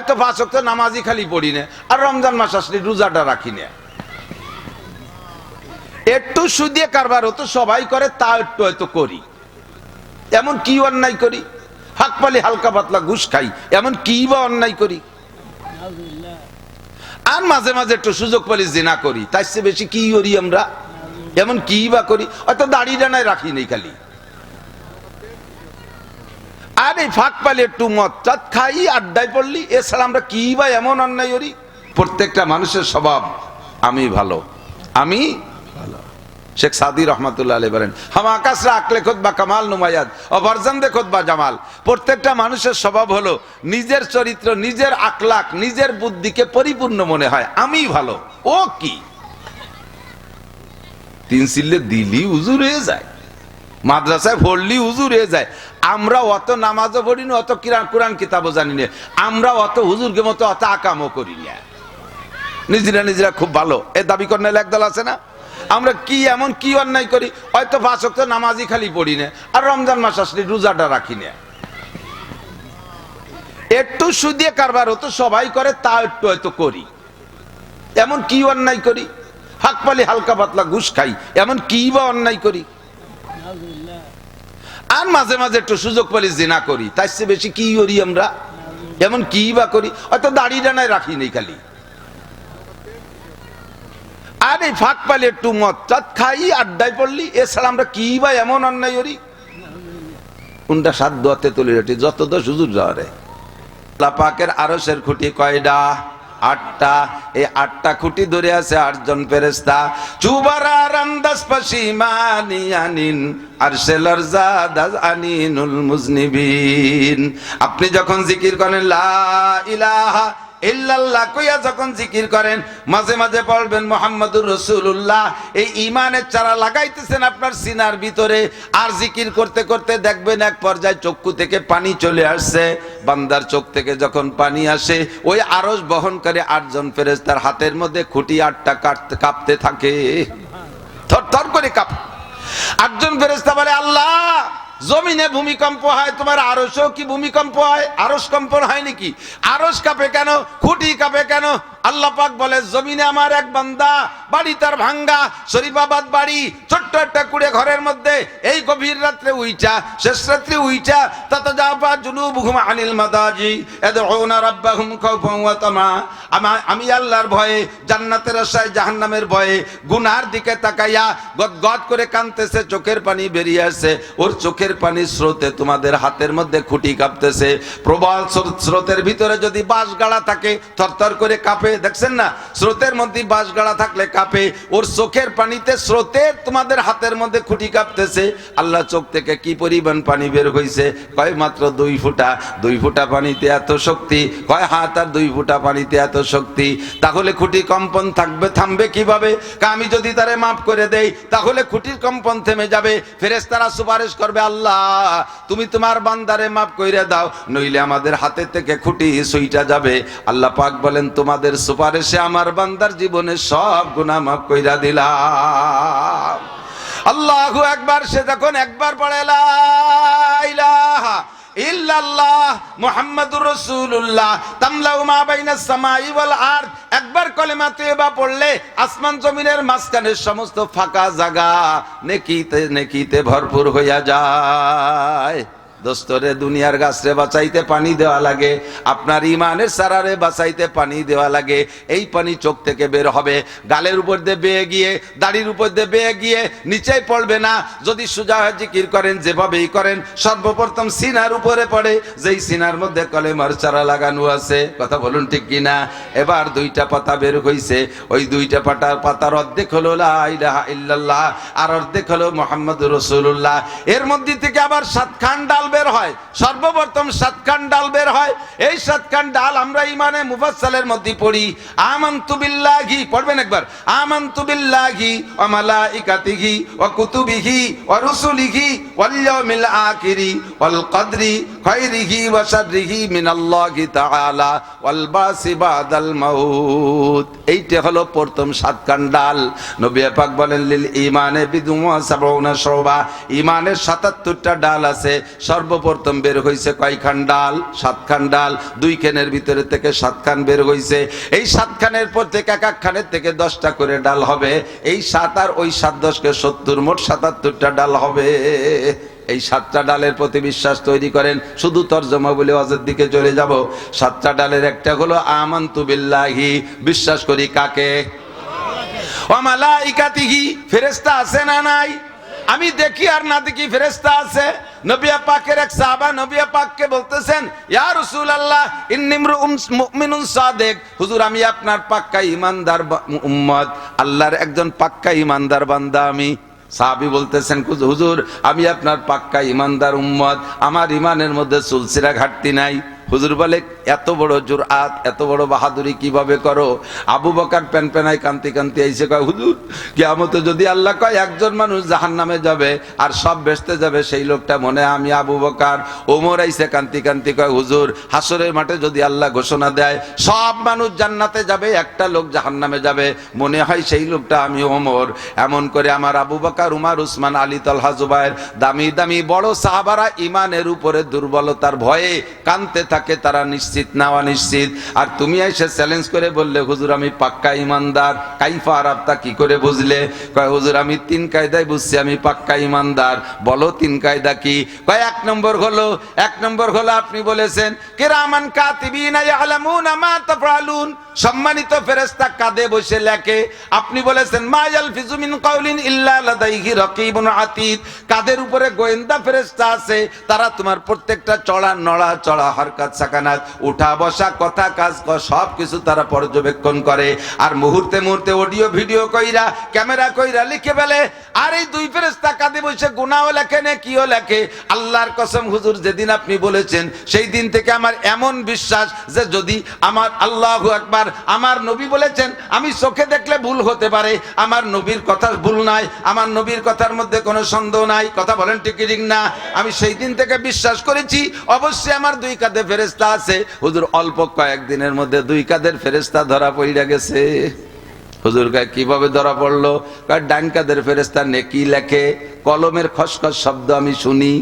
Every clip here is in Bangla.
হয়তো পাঁচ ওয়াক্ত নামাজই খালি পড়ি না, আর রমজান মাস আসলে রোজাটা রাখি না। একটু সুদিয়ে কারবার হতো, সবাই করে, তা একটু হয়তো করি। এমন কি অন্যায় করি? হাক পালি হালকা পাতলা ঘুষ খাই, এমন কি বা অন্যায় করি? আর মাঝে মাঝে একটু সুযোগ পালি জেনা করি, তার চেয়ে বেশি কি করি আমরা? এমন কি বা করি? হয়তো দাড়ি ডানায় রাখি নেই খালি। আর ফাঁক পালি একটু মদ চাত খাই, আড্ডায় পড়লি। এছাড়া আমরা কি বা এমন অন্যায় করি? প্রত্যেকটা মানুষের স্বভাব আমি ভালো। আমি শেখ সাদি রহমতুল্লাহ আলী বলেন, হাম আকাশরা আকলে খোদবা কামাল নুমায়াদ অবরজান দে খোদবা জামাল। প্রত্যেকটা মানুষের স্বভাব হলো নিজের চরিত্র, নিজের আকলাক নিজের বুদ্ধিকে পরিপূর্ণ মনে হয়। আমি ভালো। ও কি? তিন সিল্লে দিলি, উজুর হয়ে যায়। মাদ্রাসায় পড়লি হুজুর হয়ে যায়। আমরা অত নামাজও পড়ি না, অত কিরান কোরআন কিতাবও জানি না। আমরা অত হুজুরকে মতো অত আকামও করি না। নিজেরা নিজেরা খুব ভালো। এ দাবি করেন একদল আছে না? আমরা কি এমন কি অন্যায় করি? হয়তো পাঁচ ওয়াক্ত নামাজই খালি পড়ি না, আর রমজান মাস আসলে রোজাটা রাখি না। একটু সুদিয়ে কারবার হতো, সবাই করে, তা একটু হয়তো করি। এমন কি অন্যায় করি? হাক পালি হালকা পাতলা ঘুষ খাই, এমন কি বা অন্যায় করি? আর মাঝে মাঝে একটু সুযোগ পালি জেনা করি। তার চেয়ে বেশি কি করি আমরা? এমন কি বা করি? হয়তো দাড়ি ডানায় রাখি নেই খালি। আর এই ফাঁক পালি একটু মদ চাত খাই, আড্ডায় পড়লি, এছাড়া আমরা কি বা এমন অন্যায় করি? কোনটা সাত দোয়াতে তুলে রাখি? যত তো সুযোগ যাওয়ারে পাকের আরসের খুঁটি কয়ডা? আটটা, এই আটটা খুঁটি ধরে আছে আটজন ফেরেস্তা চুবারার আন্দাজ পাশিমানি আনিন, আর সেলর জাদাজ আনিনুল মুজনিবিন। আপনি যখন জিকির করেন, লা ইলাহা ইল্লাল্লাহ কইয়া যখন জিকির করেন, মাঝে মাঝে পড়বেন মোহাম্মদুর রসুল্লাহ এই ইমানের চারা লাগাইতেছেন আপনার সিনার ভিতরে, আর জিকির করতে করতে দেখবেন এক পর্যায়ে চক্ষু থেকে পানি চলে আসছে। বান্দার চোখ থেকে যখন পানি আসে, ওই আরস বহন করে আটজন ফেরেস্তার হাতের মধ্যে খুঁটি আটটা কাটতে, কাঁপতে থাকে। থর থর করে কাঁপ। আটজন ফেরেস্তা বলে, আল্লাহ জমিনে ভূমিকম্প হয়, তোমার আরসও কি ভূমিকম্প হয়? আরস কম্পন হয় নাকি? আরস কাঁপে কেন? খুঁটি কাঁপে কেন? আল্লাহ পাক বলে, জমিনে আমার এক বান্দা, বাড়ি তার ভাঙ্গা, শরীফাবাদ বাড়ি, ছোট্ট একটা কুড়ে ঘরের মধ্যে, এই গভীর রাত্রে উইটা, শেষ রাত্রে উইটা, তত যাবা জুনুবুহুম আনিল মাদাজি রাব্বাহুম খাওফান ওয়া তামা। আমি আল্লাহর ভয়ে, জান্নাতের আশায়, জাহান্নামের ভয়ে, গুনার দিকে তাকাইয়া গদগদ করে কাঁদতেছে, চোখের পানি বেরিয়ে আসে ওর চোখের পানি স্রোতে তোমাদের হাতের মধ্যে খুঁটি কাঁপতেছে। প্রবল স্রোত- স্রোতের ভিতরে যদি বাঁশ গাড়া থাকে, থরথর করে কাঁপে দেখছেন না? স্রোতের মধ্যে বাঁশ গাড়া থাকলে কাঁপে। ওর চোখের পানিতে স্রোতের তোমাদের হাতের মধ্যে খুঁটি কাঁপতেছে। আল্লাহ চোখ থেকে কি পরিমাণ পানি বের হইছে? কয় মাত্র দুই ফুটা? দুই ফুটা পানিতে এত শক্তি? কয় হাত আর দুই ফুটা পানিতে এত শক্তি? তাহলে খুঁটি কম্পন থাকবে, থামবে কীভাবে? আমি যদি তারে মাফ করে দেই, তাহলে খুঁটির কম্পন থেমে যাবে। ফেরেস তারা সুপারিশ করবে, আল্লাহ, তুমি তোমার বান্দারে মাফ কইরে দাও, নইলে আমাদের হাতে থেকে খুঁটি সুইটা যাবে। আল্লাহ পাক বলেন, তোমাদের সুপারিশে আমার বান্দার জীবনে সব গুনাহ মাফ কইরা দিলাম। আল্লাহু একবার সে যখন একবার পড়ে ইলাহা ইল্লাল্লাহ একবার পড়লে আসমান সমস্ত ফাঁকা জায়গা নেকিতে নেকিতে ভরপুর হইয়া যায়। দোস্তরে, দুনিয়ার গাছরে বাঁচাইতে পানি দেওয়া লাগে। আপনার ইমানের সারারে বাঁচাইতে পানি দেওয়া লাগে। এই পানি চোখ থেকে বের হবে। গালের উপর দিয়ে বেয়ে গিয়ে, দাড়ির উপর দিয়ে বেয়ে গিয়ে নিচেই পড়বে না। যদি সুজা জিকির করেন, যেভাবেই করেন, সর্বপ্রথম সিনার উপরে পড়ে। যেই সিনার মধ্যে কলেমার চারা লাগানো আছে, কথা বলুন ঠিক কিনা? এবার দুইটা পাতা বের হইছে। ওই দুইটা পাতার পাতার অর্ধেক হলো ইল্লাল্লাহ, আর অর্ধেক হলো মোহাম্মদ রসুল্লাহ এর মধ্যে থেকে আবার সাতখান ডাল বের হয়। সর্বপ্রথম সাতখান ডাল বের হয়। এই সাতখান ডাল আমরা ইমানে মুফাসসালের মধ্যে পড়ি। আমান্তু বিল্লাহি, পড়বেন একবার। আমান্তু বিল্লাহি ওয়া মালাইকাতিহি ওয়া কুতুবিহি ওয়া রুসুলিহি ওয়াল ইয়াউমিল আখিরি ওয়াল কদরি খাইরিহি ওয়া শাররিহি মিনাল্লাহি তাআলা ওয়াল বাসি বাদাল মাউত। এইটা হলো প্রথম সাতখান ডাল। নবী পাক বলেন, লিল ইমানে বিদুমা সাবউনা শোবা ইমানের 77টা ডাল আছে। সর্বপ্রথম বের হয়েছে কয়খান ডাল? সাতখান ডাল। দুই খানের ভিতরে থেকে সাতখান বের হয়েছে এই সাতখানের পর থেকে এক এক খানের থেকে দশটা করে ডাল হবে। এই সাত আর ওই সাত দশকে সত্তর, মোট সাতাত্তরটা ডাল হবে। এই সাতটা ডালের প্রতি বিশ্বাস তৈরি করেন। শুধু তর্জমা বলে অজের দিকে চলে যাব। সাতটা ডালের একটা হলো আমান্তু বিল্লাহি। বিশ্বাস করি কাকে? অমালাইকাতিহি ফেরেশতা আছে না নাই? আমি দেখি আর না দেখি ফেরেস্তা আছে। নবিয়া পাকের এক সাহাবা নবিয়া পাককে বলতেছেন ইয়া ইন্নিমরু মুমিনুন সাদিক। হুজুর আমি আপনার পাক্কা ইমানদার উম্মত। আল্লাহর একজন পাক্কা ঈমানদার বান্দা আমি। সাহাবি বলতেছেন "হুজুর, আমি আপনার পাক্কা ঈমানদার উম্মত। আমার ইমানের মধ্যে সুলসিরা ঘাটতি নাই। হুজুর বলে, এত বড় জোর আত এত বড় বাহাদুরি কীভাবে করো? আবু বকার প্যান প্যানাই কান্তি কান্তি আইসে কয়, হুজুর কেমত যদি আল্লাহ কয় একজন মানুষ জাহান নামে যাবে আর সব বেসতে যাবে, সেই লোকটা মনে আমি আবু বকার। ওমর আইসে কান্তি কান্তি কয়, হুজুর, হাসরের মাঠে যদি আল্লাহ ঘোষণা দেয়, সব মানুষ জান্নাতে যাবে, একটা লোক জাহান নামে যাবে। মনে হয় সেই লোকটা আমি ওমর। এমন করে আমার আবু বকার, উমার, উসমান, আলী, তলহা, জুবাইর দামি দামি বড় সাহাবারা ইমানের উপরে দুর্বলতার ভয়ে কানতে থাকে। তারা নিশ্চিত, নেওয়া নিশ্চিত। আর তুমি এসে চ্যালেঞ্জ করে বললে, হুজুর, আমি পাক্কা ইমানদার। কাইফা আরাবতা কি করে বুঝলে? কয়, হুজুর, আমি তিন কায়দায় বুঝছি, আমি পাক্কা ইমানদার। বলো, তিন কায়দা কি? কয়, এক নম্বর হলো, এক নম্বর হলো, আপনি বলেছেন, কিরামান কাতিবিনা ইয়ালামুনা মা তাফআলুন। সম্মানিত ফেরেশতা কাঁধে বসে লেখে, আপনি বলেছেন, মা ইয়ালফিজু মিন কাউলিন ইল্লা লাদাইহি রাকিবুন আতীদ। কাদের উপরে গোয়েন্দা ফেরেশতা আছে, তারা তোমার প্রত্যেকটা চড়া, নড়া, চড়া হরকত সাকানাত উঠা বসা, কথা কাজ সব কিছু তারা পর্যবেক্ষণ করে। আর মুহূর্তে মুহূর্তে অডিও ভিডিও কইরা ক্যামেরা কইরা লিখে ফেলে। আর এই দুই ফেরেশতা কাঁধে বসে গুনাহও লেখে নে, কিও লেখে? আল্লাহর কসম হুজুর, যেদিন আপনি বলেছেন, সেই দিন থেকে আমার এমন বিশ্বাস যে যদি আমার আল্লাহু আকবার, আমার নবী বলেছেন, আমি চোখে দেখলে ভুল হতে পারে। আমার নবীর কথা ভুল নাই, আমার নবীর কথার মধ্যে কোনো সন্দেহ নাই। কথা বলেন ঠিক না? আমি সেই দিন থেকে বিশ্বাস করেছি, অবশ্যই আমার দুই কাঁধে ফেরেশতা আছে। হুজুর অল্প কয়েকদিনের মধ্যে দুই কাঁধের ফেরেশতা ধরা পড়ে গেছে। হুজুর গায়ে, কীভাবে ধরা পড়ল? ডান কাদের ফেরেস্তা নেকি লেখে। কলমের খসখস শব্দ আমি শুনি।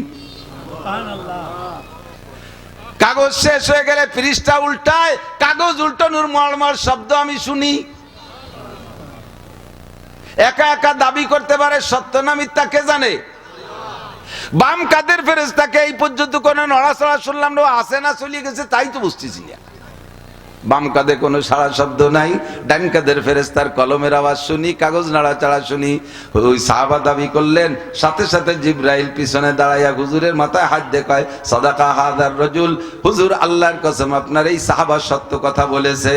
কাগজ শেষ হয়ে গেলে ফ্রিজটা উল্টায়। কাগজ উল্টানোর মর্মর শব্দ আমি শুনি। একা একা দাবি করতে পারে সত্য না মিথ্যা কে জানে? বাম কাদের ফেরেস্তাকে এই পর্যন্ত কোনো নড়াচড়া শুনলাম না, আসে না, চলিয়ে গেছে, তাই তো বুঝতেছি না বাম কাঁধে কোনো সারা শব্দ নাই, ডান কাঁধের ফেরেস্তার কলমের আওয়াজ শুনি, কাগজ নাড়াচাড়া শুনি। ওই সাহাবা দাবি করলেন, সাথে সাথে জিব্রাইল পিছনে দাঁড়াইয়া হুজুরের মাথায় হাত দেখায়, সদাকা হাদার রজুল, হুজুর আল্লাহর কসম, আপনার এই সাহাবা সত্য কথা বলেছে।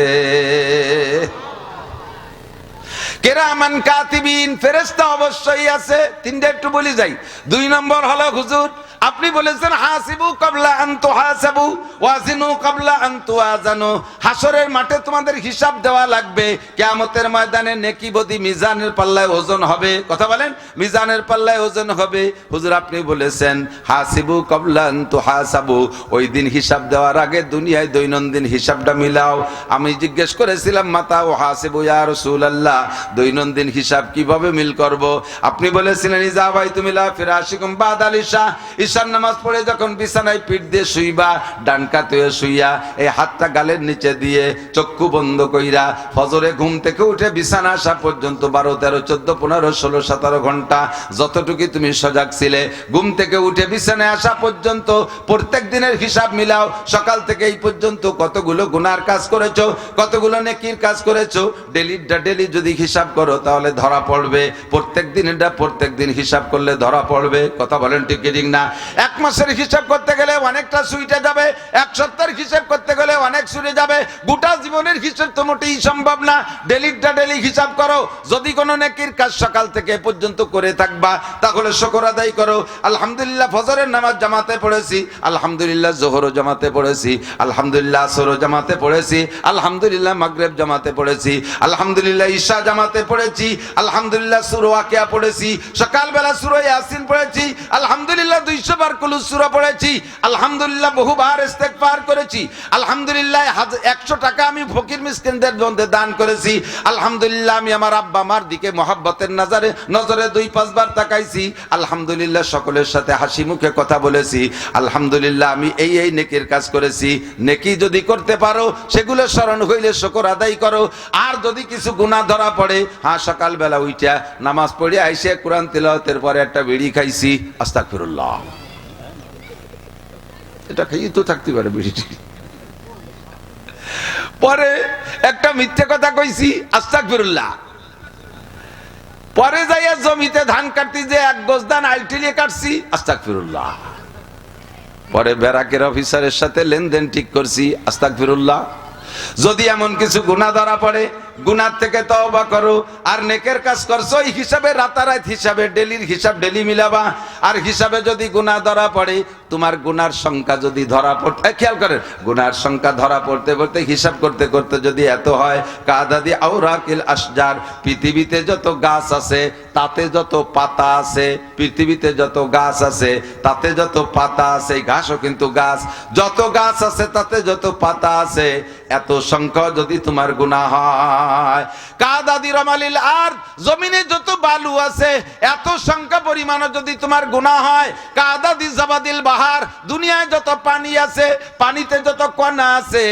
কেরামান কাতিবিন ফেরেস্তা অবশ্যই আছে। তিনটা একটু বলি যাই। দুই নম্বর হলো হুজুর আপনি বলেছেন, হাসিবু কাবলা আনতু হাসাবু, ওয়াজিনু কাবলা আনতু আজানু হাসরের মাঠে তোমাদের হিসাব দেওয়া লাগবে। কিয়ামতের ময়দানে নেকি বদি মিজানের পাল্লায় ওজন হবে। কথা বলেন, মিজানের পাল্লায় ওজন হবে। হুজুর, আপনি বলেছেন, হাসিবু কাবলা আনতু হাসাবু। ওই দিন হিসাব দেওয়ার আগে দুনিয়ায় দৈনন্দিন হিসাবটা মিলাও। আমি জিজ্ঞেস করেছিলাম, মাতা ও হাসিবু ইয়া রাসূলুল্লাহ, দৈনন্দিন হিসাব কীভাবে মিল করব? আপনি বলেছিলেন, ইজা ভাই তুমি লা ফিরাশিকুম বাদ ঈশান নামাজ পড়ে যখন বিছানায় পিঠ দিয়ে শুইবা, ডান কাতে শুইয়া, এই হাতটা গালের নিচে দিয়ে চক্ষু বন্ধ কইরা ফজরে ঘুম থেকে উঠে বিছানা আসা পর্যন্ত বারো, তেরো, চোদ্দ, পনেরো, ষোলো, সতেরো ঘণ্টা যতটুকু তুমি সজাগ ছিলে, ঘুম থেকে উঠে বিছানায় আসা পর্যন্ত প্রত্যেক দিনের হিসাব মিলাও, সকাল থেকে এই পর্যন্ত কতগুলো গুনার কাজ করেছ, কতগুলো নেকির কাজ করেছ ডেলিটা ডেলি যদি হিসাব করো তাহলে ধরা পড়বে, প্রত্যেক দিন এটা প্রত্যেক দিন হিসাব করলে ধরা পড়বে, কথা বলেন ঠিক না? এক মাসের হিসাব করতে গেলে অনেকটা সুইটে যাবে, এক সপ্তাহের হিসাব করতে গেলে অনেক সুরে যাবে। গোটা জীবনের হিসাব তো মোটেই সম্ভব না। ডেলিটা ডেলি হিসাব করো। যদি কোনো নেকির কাজ সকাল থেকে পর্যন্ত করে থাকবা, তাহলে শকর আদায় করো। আলহামদুলিল্লাহ ফজরের নামাজ জামাতে পড়েছি। আলহামদুলিল্লাহ জোহরও জামাতে পড়েছি। আলহামদুলিল্লাহ আসরও জামাতে পড়েছি। আলহামদুলিল্লাহ মাগরেব জামাতে পড়েছি। আলহামদুলিল্লাহ ঈশা জামাতে পড়েছি। আলহামদুলিল্লাহ সুরো আকিয়া পড়েছি। সকালবেলা সুরো ইয়াসিন পড়েছি। আলহামদুলিল্লাহ দুইশো একশো বার পড়েছি, আলহামদুলিল্লাহ বহুবার ইস্তেগফার করেছি, আলহামদুলিল্লাহ একশো টাকা আমি ফকির মিসকিনদের মধ্যে দান করেছি, আলহামদুলিল্লাহ আমি আমার আব্বা আমার দিকে মহাব্বতের নজরে নজরে দুই পাঁচবার তাকাইছি, আলহামদুলিল্লাহ সকলের সাথে হাসি মুখে কথা বলেছি, আলহামদুলিল্লাহ আমি এই এই নেকির কাজ করেছি, নেকি যদি করতে পারো, সেগুলো স্মরণ হইলে শকর আদায় করো, আর যদি কিছু গুণা ধরা পড়ে হ্যাঁ সকালবেলা উইটা নামাজ পড়ে আইসে কোরআন তিলাওয়াতের পরে একটা বিড়ি খাইছি, আস্তাগফিরুল্লাহ। এটা খাইয়ে তো থাকতে পারে পরে একটা মিথ্যে কথা কইছি, আস্তাগফিরুল্লাহ। পরে যাইয়া জমিতে ধান কাটতি যে এক গোজ ধান কাটছি, আস্তাগফিরুল্লাহ। পরে ব্যারাকের অফিসারের সাথে লেনদেন ঠিক করছি, আস্তাগফিরুল্লাহ। যদি এমন কিছু গুণা ধরা পড়ে গুনার থেকে তওবা করো, আর নেকের কাজ করছ, এই হিসাবে রাতারাত হিসাবে ডেলির হিসাব ডেলি মিলাবা। আর হিসাবে যদি গুনাহ ধরা পড়ে, তোমার গুনার সংখ্যা যদি ধরা পড়তে খেয়াল করেন, গুনার সংখ্যা ধরা পড়তে পড়তে, হিসাব করতে করতে যদি এত হয়, কাদাদি আউরাকিল আসজার পৃথিবীতে যত গাছ আছে, তাতে যত পাতা আছে, পৃথিবীতে যত গাছ আছে, তাতে যত পাতা আছে ঘাসও কিন্তু গাছ। যত গাছ আছে, তাতে যত পাতা আছে, এত সংখ্যা যদি তোমার গুণা হয় কাদাদি রমালিল আর জমিনে যত বালু আছে, এত সংখ্যা পরিমাণ যদি তোমার গুণা হয় কাদাদি জাবাদিল বাহার, দুনিয়ায় যত পানি আছে, পানিতে যত কণা আছে,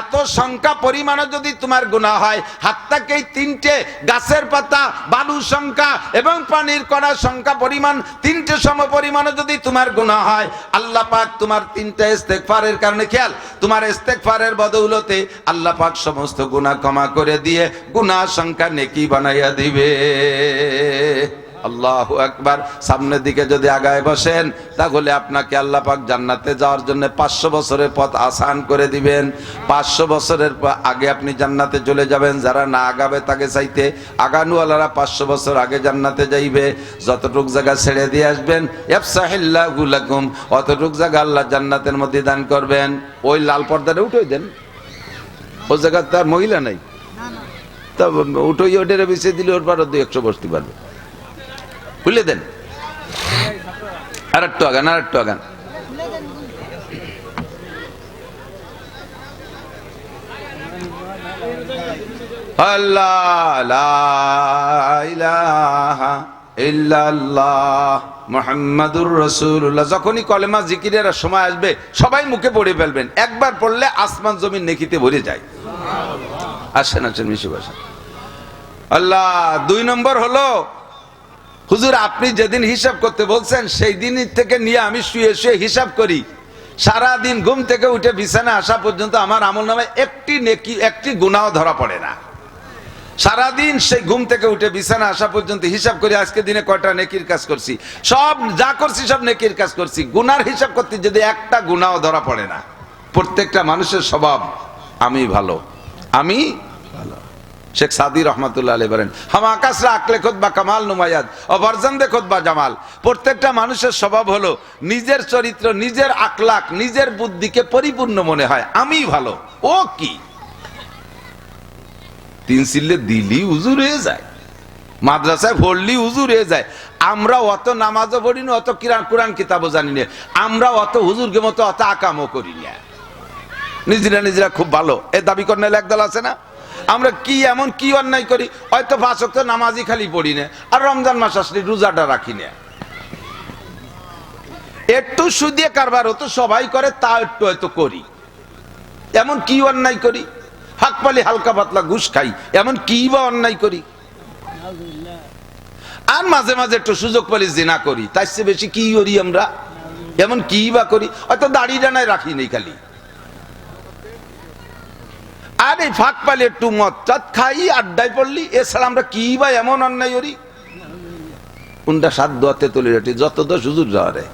এত সংখ্যা পরিমাণ যদি তোমার গুণা হয়, হাত্তাকে এই তিনটে গাছের পাতা, বালু সংখ্যা এবং পানির কণার সংখ্যা পরিমাণ, তিনটে সম পরিমাণ যদি তোমার গুণা হয়, আল্লাহ পাক তোমার তিনটা ইস্তেগফারের কারণে খেয়াল, তোমার ইস্তেগফারের বদৌলতে আল্লাহ পাক সমস্ত গুনাহ ক্ষমা করে দিয়ে গুনাহ সংখ্যা নেকি বানাইয়া দিবে। আল্লাহ একবার সামনের দিকে যদি আগায় বসেন, তাহলে আপনাকে আল্লাহ পাক জান্নাতে যাওয়ার জন্য পাঁচশো বছরের পথ আসান করে দিবেন। পাঁচশো বছরের আগে আপনি জান্নাতে চলে যাবেন, যারা না আগাবে তাকে চাইতে আগানুয়ালারা পাঁচশো বছর আগে জান্নাতে যাইবে। যতটুক জায়গা ছেড়ে দিয়ে আসবেন এফসাহিল্লাহু লাকুম, অতটুক জায়গা আল্লাহ জান্নাতের মধ্যে দান করবেন। ওই লাল পর্দাটা উঠে দেন। ও জায়গা তার মহিলা নাই। তা উঠোই ওটারে বেছে দিলে ওর পারো দুই একশো বসতে পারবে খুলে দেন। আর একটু আগান। আর একটু আগান যখনই কলেমা জিকিরের সময় আসবে, সবাই মুখে পড়ে ফেলবেন। একবার পড়লে আসমান জমিন নেকিতে ভরে যায়। আসেন আসেন মিশু আসেন আল্লাহ, দুই নম্বর হলো, হুজুর, আপনি যেদিন হিসাব করতে বলছেন, সেই দিন থেকে নিয়ে আমি শুয়ে শুয়ে হিসাব করি। সারা দিন ঘুম থেকে উঠে বিছানা আসা পর্যন্ত আমার আমল নামে একটি নেকি, একটি গুনাও ধরা পড়ে না। সারাদিন সেই ঘুম থেকে উঠে বিছানা আসা পর্যন্ত হিসাব করি, আজকে দিনে কয়টা নেকির কাজ করছি। সব যা করছি, সব নেকির কাজ করছি। গুনার হিসাব করতে যদি একটা গুনাও ধরা পড়ে না, প্রত্যেকটা মানুষের স্বভাব আমি ভালো। আমি শেখ সাদি রহমতুল্লাহ আলী বলেন, হাম আকাশরা আকলে খোদবা কামাল নুমায়াদ অবর্জন দে খোদবা জামাল। প্রত্যেকটা মানুষের স্বভাব হলো নিজের চরিত্র, নিজের আকলাক নিজের বুদ্ধিকে পরিপূর্ণ মনে হয়। আমি ভালো, ও কি? তিন সিল্লে দিলি উজুর হয়ে যায়। মাদ্রাসায় পড়লি উজুর হয়ে যায়। আমরা অত নামাজও পড়ি না অত কিরান কোরআন কিতাবও জানি না। আমরা অত হুজুরকে মতো অত আকামও করি না। নিজেরা নিজেরা খুব ভালো। এ দাবি করেন একদল আছে না? আমরা কি এমন কি অন্যায় করি? হয়তো পাঁচক তো নামাজই খালি পড়ি না, আর রমজান মাস আসলে রোজাটা রাখি না। একটু সুদিয়ে কারবার হতো, সবাই করে, তা একটু হয়তো করি। এমন কি অন্যায় করি? হাক পালি হালকা পাতলা ঘুষ খাই, এমন কি বা অন্যায় করি? আর মাঝে মাঝে একটু সুযোগ পালি জেনা করি, তার চেয়ে বেশি কি করি আমরা? এমন কি বা করি? হয়তো দাড়ি ডানায় রাখি নেই খালি। এই ফাঁক পালে একটু মদ চাঁদ খাই, আড্ডায় পড়লি। এছাড়া আমরা কি বা এমন অন্যায় করি? কোনটা সাধ্য হাতে তুলে যত দোষ হুজুর যাওয়ারে।